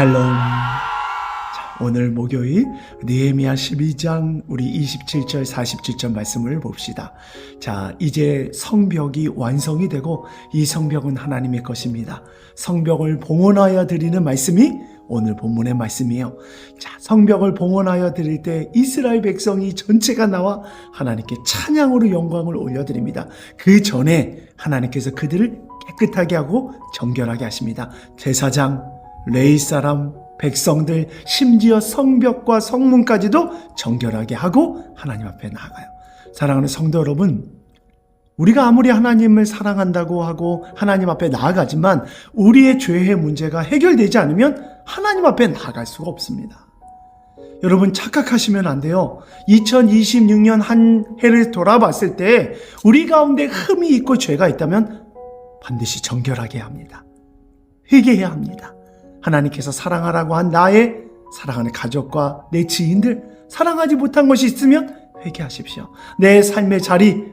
샬롬. 자, 오늘 목요일 느헤미야 12장 우리 27절 47절 말씀을 봅시다. 자, 이제 성벽이 완성이 되고 이 성벽은 하나님의 것입니다. 성벽을 봉헌하여 드리는 말씀이 오늘 본문의 말씀이에요. 자, 성벽을 봉헌하여 드릴 때 이스라엘 백성이 전체가 나와 하나님께 찬양으로 영광을 올려드립니다. 그 전에 하나님께서 그들을 깨끗하게 하고 정결하게 하십니다. 제사장, 레이 사람, 백성들, 심지어 성벽과 성문까지도 정결하게 하고 하나님 앞에 나아가요. 사랑하는 성도 여러분, 우리가 아무리 하나님을 사랑한다고 하고 하나님 앞에 나아가지만 우리의 죄의 문제가 해결되지 않으면 하나님 앞에 나아갈 수가 없습니다. 여러분 착각하시면 안 돼요. 2026년 한 해를 돌아봤을 때 우리 가운데 흠이 있고 죄가 있다면 반드시 정결하게 합니다. 회개해야 합니다. 하나님께서 사랑하라고 한 나의 사랑하는 가족과 내 지인들, 사랑하지 못한 것이 있으면 회개하십시오. 내 삶의 자리,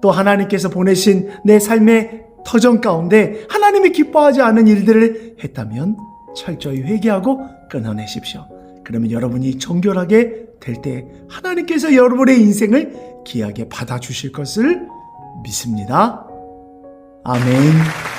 또 하나님께서 보내신 내 삶의 터전 가운데 하나님이 기뻐하지 않은 일들을 했다면 철저히 회개하고 끊어내십시오. 그러면 여러분이 정결하게 될 때 하나님께서 여러분의 인생을 귀하게 받아주실 것을 믿습니다. 아멘.